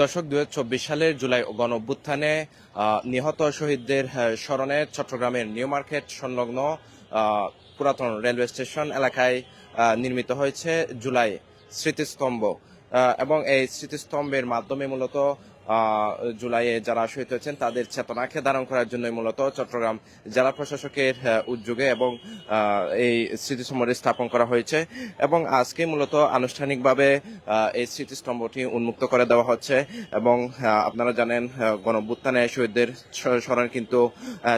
দর্শক দু সালের জুলাই গণ অভ্যুত্থানে নিহত শহীদদের স্মরণে চট্টগ্রামের নিউ মার্কেট সংলগ্ন পুরাতন রেলওয়ে স্টেশন এলাকায় নির্মিত হয়েছে জুলাই স্মৃতিস্তম্ভ। এবং এই স্মৃতিস্তম্ভের মাধ্যমে মূলত জুলাইয়ে যারা শহীদ হয়েছেন তাদের চেতনাকে ধারণ করার জন্য মূলত চট্টগ্রাম জেলা প্রশাসকের উদ্যোগে এবং এই স্মৃতিস্তম্ভটি স্থাপন করা হয়েছে। এবং আজকে মূলত আনুষ্ঠানিকভাবে এই স্মৃতিস্তম্ভটি উন্মুক্ত করে দেওয়া হচ্ছে। এবং আপনারা জানেন আহ, গণভ্যুত্থানে শহীদদের স্মরণ কিন্তু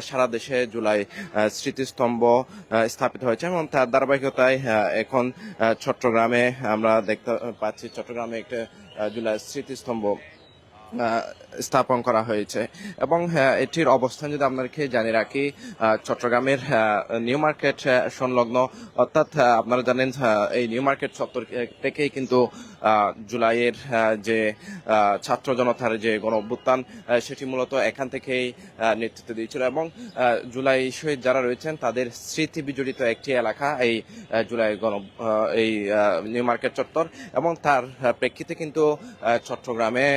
সারা দেশে জুলাই স্মৃতিস্তম্ভ স্থাপিত হয়েছে। এবং তার ধারাবাহিকতায় এখন চট্টগ্রামে আমরা দেখতে পাচ্ছি চট্টগ্রামে একটা জুলাই স্মৃতিস্তম্ভ। স্থাপন করা হয়েছে। এবং এটির অবস্থান যদি আপনাদেরকে জানিয়ে রাখি চট্টগ্রামের নিউ মার্কেট সংলগ্ন, অর্থাৎ আপনারা জানেন এই নিউ মার্কেট চত্বর থেকেই কিন্তু জুলাইয়ের যে ছাত্র জনতার যে গণ অভ্যুত্থান সেটি মূলত এখান থেকেই নেতৃত্ব দিয়েছিল। এবং জুলাই শহীদ যারা রয়েছেন, তাদের স্মৃতি বিজড়িত একটি এলাকা, এই জুলাই গণ এই নিউ মার্কেট চত্বর। এবং তার প্রেক্ষিতে কিন্তু চট্টগ্রামে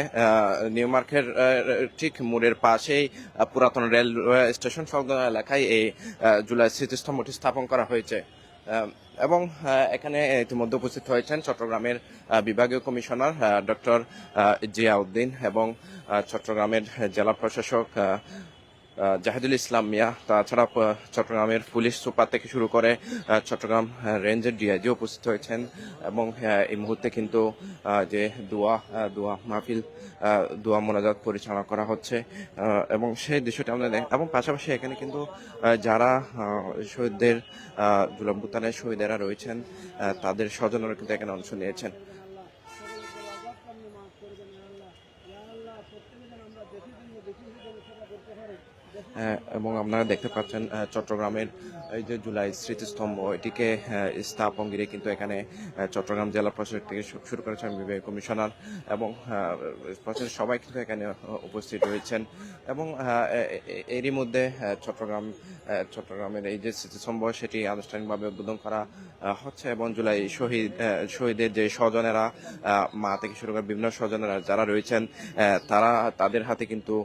নিউ মার্কেট ঠিক মোড়ের পাশেই পুরাতন রেলওয়ে স্টেশন সংলগ্ন এলাকায় এই জুলাই স্মৃতিস্তম্ভটি স্থাপন করা হয়েছে। এবং এখানে ইতিমধ্যে উপস্থিত হয়েছেন চট্টগ্রামের বিভাগীয় কমিশনার ডক্টর জিয়াউদ্দিন এবং চট্টগ্রামের জেলা প্রশাসক জাহিদুল ইসলাম মিয়া তাছাড়া চট্টগ্রামের পুলিশ সুপার থেকে শুরু করে চট্টগ্রাম রেঞ্জের ডিআইজি উপস্থিত হয়েছেন এবং এই মুহূর্তে কিন্তু যে দোয়া দোয়া মাহফিল দোয়া মোনাজাত পরিচালনা করা হচ্ছে এবং সেই দৃশ্যটি আমরা দেখ এবং পাশাপাশি এখানে কিন্তু যারা শহীদদের জুলাম ভুতানের শহীদেরা রয়েছেন তাদের স্বজনরা কিন্তু এখানে অংশ নিয়েছেন। হ্যাঁ, এবং আপনারা দেখতে পাচ্ছেন চট্টগ্রামের এই যে জুলাই স্মৃতিস্তম্ভ এটিকে স্থাপন ঘিরে কিন্তু এখানে চট্টগ্রাম জেলা প্রশাসক থেকে শুরু করেছেন বিভাগীয় কমিশনার এবং আহ, প্রশাসনের সবাই কিন্তু এখানে উপস্থিত রয়েছেন। এবং এরই মধ্যে চট্টগ্রাম চট্টগ্রামের এই যে স্মৃতিস্তম্ভ সেটি আনুষ্ঠানিকভাবে উদ্বোধন করা হচ্ছে এবং জুলাই শহীদ শহীদের যে স্বজনেরা মা থেকে শুরু করে বিভিন্ন স্বজনেরা যারা রয়েছেন তারা তাদের হাতে কিন্তু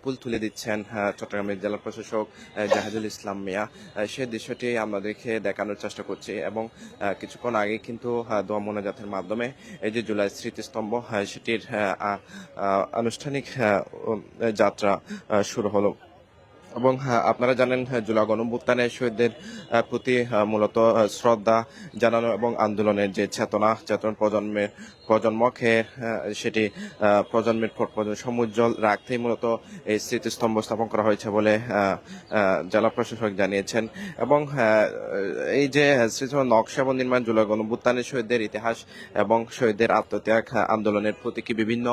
ফুল তুলে দিচ্ছেন চট্টগ্রামের জেলা প্রশাসক জাহাজুল ইসলাম মিয়া সে সেই দৃশ্যটি আমাদেরকে দেখে দেখানোর চেষ্টা করছি এবং কিছুক্ষণ আগে কিন্তু দোয়া মোনাজাতের মাধ্যমে এই যে জুলাই স্মৃতিস্তম্ভ সেটির আনুষ্ঠানিক যাত্রা শুরু হলো। এবং হ্যাঁ, আপনারা জানেন হ্যাঁ, জুলাই গণভুত্থানের শহীদদের প্রতি মূলত শ্রদ্ধা জানানো এবং আন্দোলনের যে চেতনা চেতন প্রজন্মের প্রজন্মকে সেটি প্রজন্মের পর প্রজন্ম সমুজ্জ্বল রাখতেই মূলত এই স্মৃতিস্তম্ভ স্থাপন করা হয়েছে বলে জেলা প্রশাসক জানিয়েছেন। এবং আহ, এই যে স্মৃতিস্তম্ভ নকশা এবং নির্মাণ জুলাই গণভুত্থানের শহীদদের ইতিহাস এবং শহীদদের আত্মত্যাগ আন্দোলনের প্রতীকী বিভিন্ন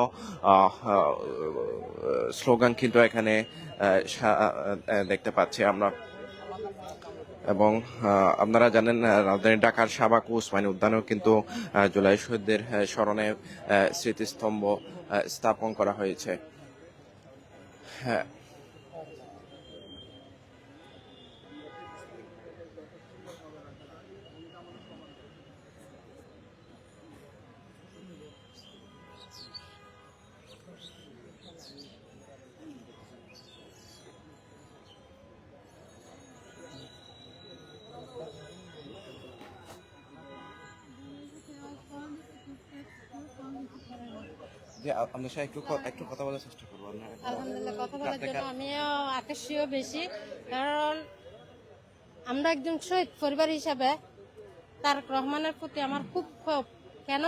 স্লোগান কিন্তু এখানে দেখতে পাচ্ছি আমরা। এবং আপনারা জানেন রাজধানী ঢাকার শাবাক ও উসমানী উদ্যানেও কিন্তু জুলাই শহীদদের স্মরণে স্মৃতিস্তম্ভ স্থাপন করা হয়েছে। হ্যাঁ যে আপনার সাথে একটু একটু কথা বলার চেষ্টা করব আলহামদুলিল্লাহ কথা বলার জন্য আমিও আকর্ষীয় বেশি। কারণ আমরা একজন শহীদ পরিবার হিসাবে তারক রহমানের প্রতি আমার খুব ক্ষোভ। কেন?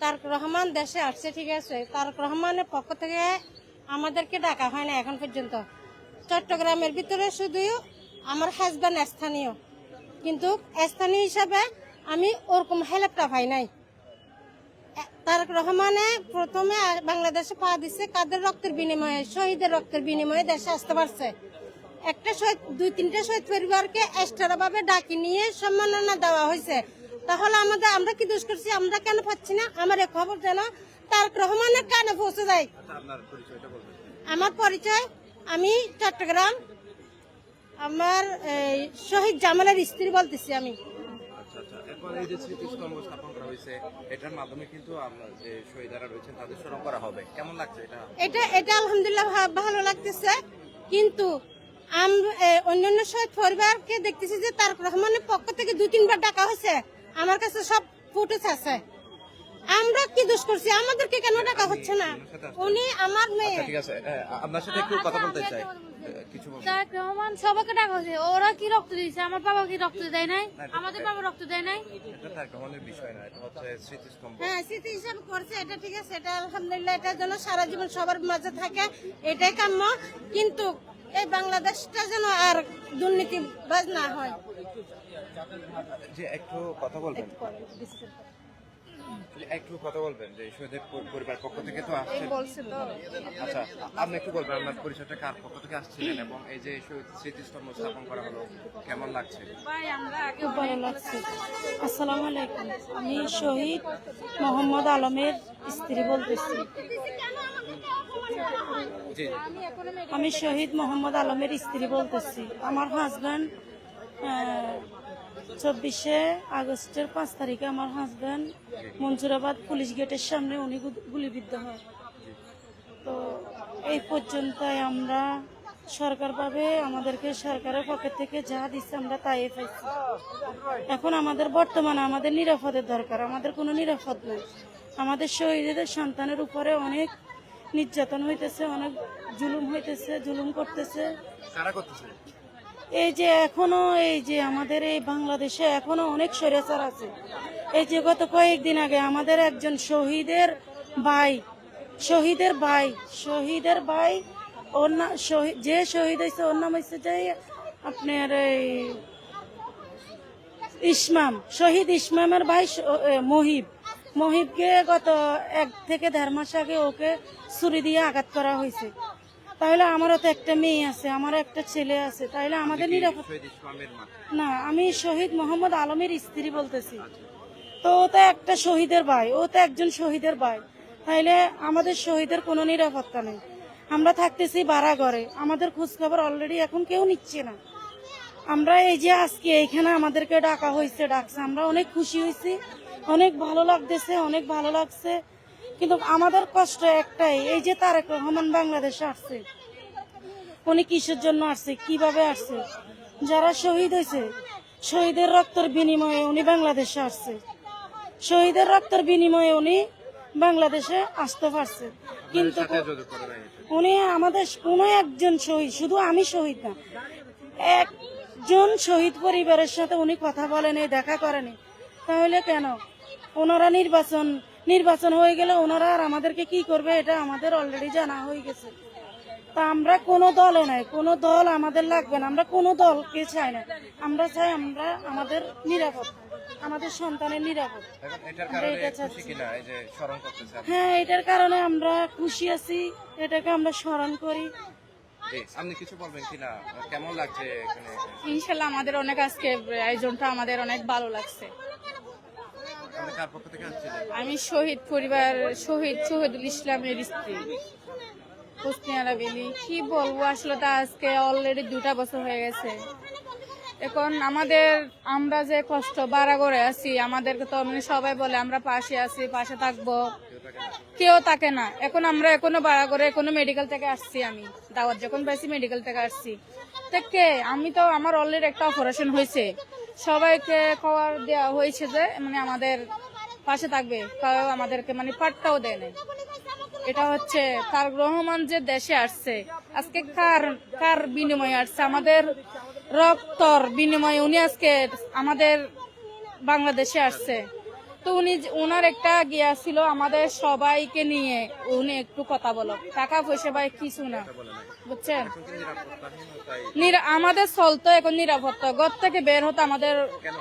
তারক রহমান দেশে আসছে ঠিক আছে? তারক রহমানের পক্ষ থেকে আমাদেরকে ডাকা হয় না এখন পর্যন্ত। চট্টগ্রামের ভিতরে শুধু আমার হাজব্যান্ড স্থানীয়। কিন্তু স্থানীয় হিসাবে আমি ওরকম হেল্পটা পাই নাই। তারক রহমানে প্রথমে বাংলাদেশে পা দিচ্ছে কাদের রক্তের বিনিময়ে? শহীদের রক্তের বিনিময়ে দেশে আসতে পারছে। একটা শহীদ দুই তিনটা শহীদ পরিবারকে এক্সট্রা ভাবে ডাকি নিয়ে সম্মাননা দেওয়া হয়েছে। তাহলে আমাদের আমরা কি দোষ করছি? আমরা কেন পাচ্ছি না? আমার এই খবর যেন তারক রহমানের কানে পৌঁছে যায়। আমার পরিচয় আমি চট্টগ্রাম। আমার এই, শহীদ জামালের স্ত্রী বলতেছি আমি। আচ্ছা এই যে স্মৃতিস্তম্ভ স্থাপন করা হয়েছে, এটার মাধ্যমে কিন্তু যে শহীদারা রয়েছেন, তাদের স্মরণ করা হবে। কেমন লাগছে এটা? এটা এটা আলহামদুলিল্লাহ ভালো লাগতেছে। কিন্তু অন্যান্য শহীদ পরিবারকে দেখতেছি যে তার রহমানের পক্ষ থেকে দু তিনবার ডাকা হয়েছে। আমার কাছে সব ফুটেজ আছে। আমরা কি দোষ করছি? আমাদেরকে কেন ডাকা হচ্ছে না? উনি আমার মেয়ে। আচ্ছা, ঠিক আছে। আপনার সাথে একটু কথা বলতে চাই। এ, কিছু বলবেন? তারেক রহমান সবাইকে ডাকা হয়েছে। ওরা কি রক্ত দিয়েছে? আমার বাবা কি রক্ত দেয় নাই? আমাদের বাবা রক্ত দেয় নাই? হ্যাঁ স্মৃতি হিসাবে করছে। এটা ঠিক আছে এটা আলহামদুলিল্লাহ এটা যেন সারা জীবন সবার মাঝে থাকে। এটাই কাম্য। কিন্তু এই বাংলাদেশটা যেন আর দুর্নীতিবাজ না হয়। যে একটু কথা বলবেন। একটু কথা বলবেন যে শহীদের পরিবার পক্ষ থেকে তো আসছেন। আচ্ছা আপনি একটু বলবেন আপনার পরিচয়টা কার পক্ষ থেকে আসছিলেন এবং এই যে শহীদ স্মৃতিস্তম্ভ স্থাপন করা হলো কেমন লাগছে? খুব ভালো লাগছে। আসসালামু আলাইকুম। আমি শহীদ মোহাম্মদ আলমের স্ত্রী বলতেছি। জি। আমি শহীদ মোহাম্মদ আলমের স্ত্রী বলতেছি। আমার হাজব্যান্ড চব্বিশে আগস্টের পাঁচ তারিখে আমার হাজব্যান্ড মনসুরাবাদ পুলিশ গেটের সামনে উনি গুলিবিদ্ধ হয়। তো এই পর্যন্তই আমরা সরকারভাবে আমাদেরকে সরকারের পক্ষ থেকে যা দিচ্ছে আমরা তাই পাইছি। এখন আমাদের বর্তমানে আমাদের নিরাপদের দরকার, আমাদের কোনো নিরাপদ নেই। আমাদের শহীদদের সন্তানের উপরে অনেক নির্যাতন হইতেছে, অনেক জুলুম হইতেছে, জুলুম করতেছে? এই যে এখনও, এই যে আমাদের এই বাংলাদেশে এখনও অনেক স্বৈরাচার আছে। এই যে গত কয়েকদিন আগে আমাদের একজন শহীদের ভাই শহীদের ভাই শহীদের ভাই যে শহীদ হয়েছে, ওর নাম হয়েছে যে আপনার এই ইসমাম, শহীদ ইসমামের ভাই মহিব। মহিবকে গত এক থেকে দেড় মাস আগে ওকে ছুরি দিয়ে আঘাত করা হয়েছে। তাহলে আমারও তো একটা মেয়ে আছে আমারও একটা ছেলে আছে তাহলে আমাদের নিরাপদ না আমি শহীদ মোহাম্মদ আলমের স্ত্রী বলতেছি। তো ও তো একটা শহীদের ভাই ও তো একজন শহীদের ভাই। তাইলে আমাদের শহীদের কোনো নিরাপত্তা নেই। আমরা থাকতেছি বাড়া ঘরে আমাদের খোঁজখবর অলরেডি এখন কেউ নিচ্ছে না। আমরা এই যে আজকে এইখানে আমাদেরকে ডাকা হয়েছে ডাকছে আমরা অনেক খুশি হয়েছি অনেক ভালো লাগতেছে অনেক ভালো লাগছে। কিন্তু আমাদের কষ্ট একটাই এই যে তারেক রহমান বাংলাদেশে আসছে উনি কিসের জন্য আসছে কীভাবে আসছে যারা শহীদ হয়েছে শহীদের রক্তের বিনিময়ে উনি বাংলাদেশে আসছে শহীদের রক্তের বিনিময়ে উনি বাংলাদেশে আসতে পারছে। কিন্তু। উনি আমাদের কোনো একজন শহীদ শুধু আমি শহীদ না একজন শহীদ পরিবারের সাথে উনি কথা বলেনি দেখা করেনি। তাহলে কেন? ওনারা নির্বাচন নির্বাচন হয়ে গেলে ওনারা আর আমাদেরকে কি করবে এটা আমাদের অলরেডি জানা হয়ে গেছে। তা আমরা কোনো দলে নাই কোনো দল আমাদের লাগবে না। আমরা কোনো দলকে চাই না। আমরা চাই আমরা আমাদের নিরাপদ আমাদের সন্তানের নিরাপদ? হ্যাঁ এটার কারণে আমরা খুশি আছি এটাকে আমরা স্মরণ করি। জি আপনি কিছু বলবেন কিনা? কেমন লাগছে ইনশাল্লাহ আমাদের অনেক আজকে আয়োজনটা আমাদের অনেক ভালো লাগছে আপনি কার পক্ষ থেকে আসছিলেন আমি শহীদ পরিবার, শহীদ শহীদুল ইসলামের স্ত্রী। হোসনিয়ারা বেলি কি বলব, আসলে তা আজকে অলরেডি দুটা বছর হয়ে গেছে। এখন আমাদের, আমরা যে কষ্ট, বাড়া করে আছি, আমাদেরকে তো মানে সবাই বলে, আমরা পাশে আছি, পাশে থাকব। কেউ থাকে না। এখন আমরা এখনও বাড়া করে এখনও মেডিকেল থেকে আসছি আমি। দাওয়াত যখন পাইছি মেডিকেল থেকে আসছি। কে? আমি তো, আমার অলরেডি একটা অপারেশন হয়েছে। সবাইকে খবর দেওয়া হয়েছে যে মানে আমাদের পাশে থাকবে তাও আমাদেরকে মানে পাট্টাও দেয় নাই। এটা হচ্ছে তার রহমান যে দেশে আসছে, আজকে কার কার বিনিময়ে আসছে? আমাদের রক্তর বিনিময়ে উনি আজকে আমাদের বাংলাদেশে আসছে। তো উনি ওনার একটা গিয়া ছিল আমাদের সবাইকে নিয়ে। উনি একটু কথা বলো। টাকা পয়সা ভাই কিছু না। বুঝছেন? আমাদের চলতো এখন নিরাপত্তা। ঘর থেকে বের হতো আমাদের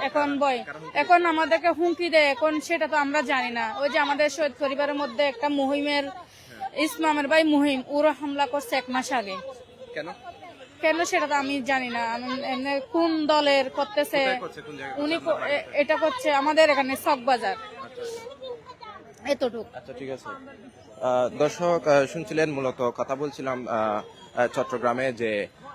এখন বয় এখন আমাদেরকে হুমকি দেয়। এখন সেটা তো আমরা জানি না। ওই যে আমাদের শহীদ পরিবারের মধ্যে একটা মুহিমের ইসলামের ভাই মুহিম ওরা হামলা করছে এক মাস আগে। কেন? কেন সেটা তো আমি জানি না। এমনি কোন দলের করতেছে? উনি এটা করছে আমাদের এখানে চকবাজার। এতটুকু। আচ্ছা ঠিক আছে। আহ, দর্শক শুনছিলেন মূলত কথা বলছিলাম চট্টগ্রামে যে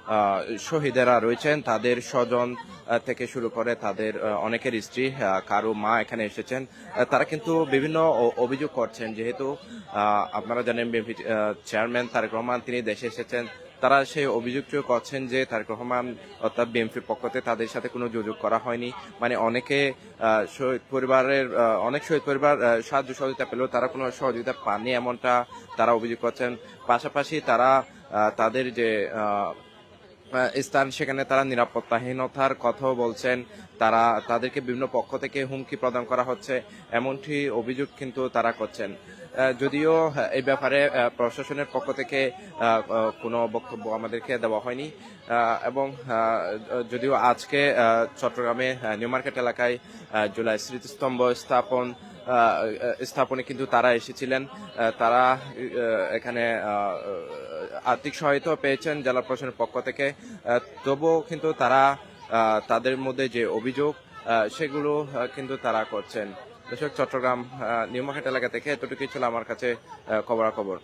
আহ, শহীদেরা রয়েছেন তাদের স্বজন আহ, থেকে শুরু করে তাদের অনেকের স্ত্রী কারও মা এখানে এসেছেন। তারা কিন্তু বিভিন্ন অভিযোগ করছেন। যেহেতু আহ, আপনারা জানেন চেয়ারম্যান তারেক রহমান তিনি দেশে এসেছেন। তারা সেই অভিযোগটিও করছেন যে তারেক রহমান অর্থাৎ বিএনপির পক্ষতে তাদের সাথে কোনো যোগাযোগ করা হয়নি। মানে অনেকে শহীদ পরিবারের অনেক শহীদ পরিবার সাহায্য সহযোগিতা পেলেও তারা কোনো সহযোগিতা পাননি এমনটা তারা অভিযোগ করছেন। পাশাপাশি তারা তাদের যে স্থান সেখানে তারা নিরাপত্তাহীনতার কথাও বলছেন। তারা, তাদেরকে বিভিন্ন পক্ষ থেকে হুমকি প্রদান করা হচ্ছে। এমনটি অভিযোগ কিন্তু তারা করছেন। যদিও এই ব্যাপারে প্রশাসনের পক্ষ থেকে কোনো বক্তব্য আমাদেরকে দেওয়া হয়নি। এবং যদিও আজকে চট্টগ্রামে নিউ মার্কেট এলাকায় জুলাই স্মৃতিস্তম্ভ স্থাপন স্থাপনে কিন্তু তারা এসেছিলেন। তারা এখানে আর্থিক সহায়তা পেয়েছেন জেলা প্রশাসনের পক্ষ থেকে। তবুও কিন্তু তারা তাদের মধ্যে যে অভিযোগ সেগুলো কিন্তু তারা করছেন। দর্শক, চট্টগ্রাম নিউমাঘাট এলাকা থেকে এতটুকুই ছিল আমার কাছে খবরাখবর।